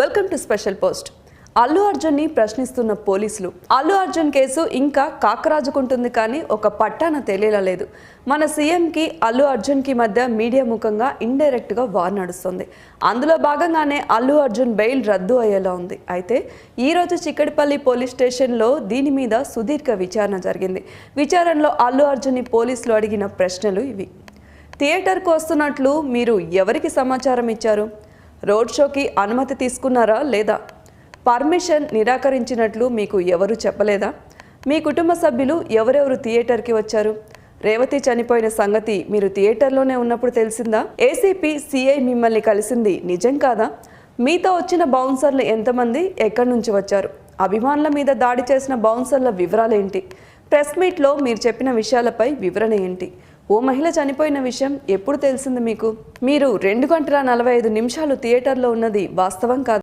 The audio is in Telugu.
Welcome to special post. Allu అర్జున్ని ప్రశ్నిస్తున్న పోలీసులు అల్లు అర్జున్ కేసు ఇంకా కాకరాజుకుంటుంది కానీ ఒక పట్టాన తేలేలా లేదు. మన సీఎంకి అల్లు అర్జున్కి మధ్య మీడియా ముఖంగా ఇండైరెక్ట్గా వార్ నడుస్తుంది. అందులో భాగంగానే అల్లు అర్జున్ బెయిల్ రద్దు అయ్యేలా ఉంది. అయితే ఈ రోజు చిక్కడిపల్లి పోలీస్ స్టేషన్లో దీని మీద సుదీర్ఘ విచారణ జరిగింది. విచారణలో అల్లు అర్జున్ని పోలీసులు అడిగిన ప్రశ్నలు ఇవి. థియేటర్కు వస్తున్నట్లు మీరు ఎవరికి సమాచారం ఇచ్చారు? రోడ్ షోకి అనుమతి తీసుకున్నారా లేదా? పర్మిషన్ నిరాకరించినట్లు మీకు ఎవరు చెప్పలేదా? మీ కుటుంబ సభ్యులు ఎవరెవరు థియేటర్కి వచ్చారు? రేవతి చనిపోయిన సంగతి మీరు థియేటర్లోనే ఉన్నప్పుడు తెలిసిందా? ఏసీపీ సిఐ మిమ్మల్ని కలిసింది నిజం కాదా? మీతో వచ్చిన బౌన్సర్లు ఎంతమంది? ఎక్కడి నుంచి వచ్చారు? అభిమానుల మీద దాడి చేసిన బౌన్సర్ల వివరాలేంటి? ప్రెస్ మీట్లో మీరు చెప్పిన విషయాలపై వివరణ ఏంటి? ఓ మహిళ చనిపోయిన విషయం ఎప్పుడు తెలిసింది మీకు? మీరు రెండు గంటల నలభై ఐదు నిమిషాలు థియేటర్లో ఉన్నది వాస్తవం కాదు.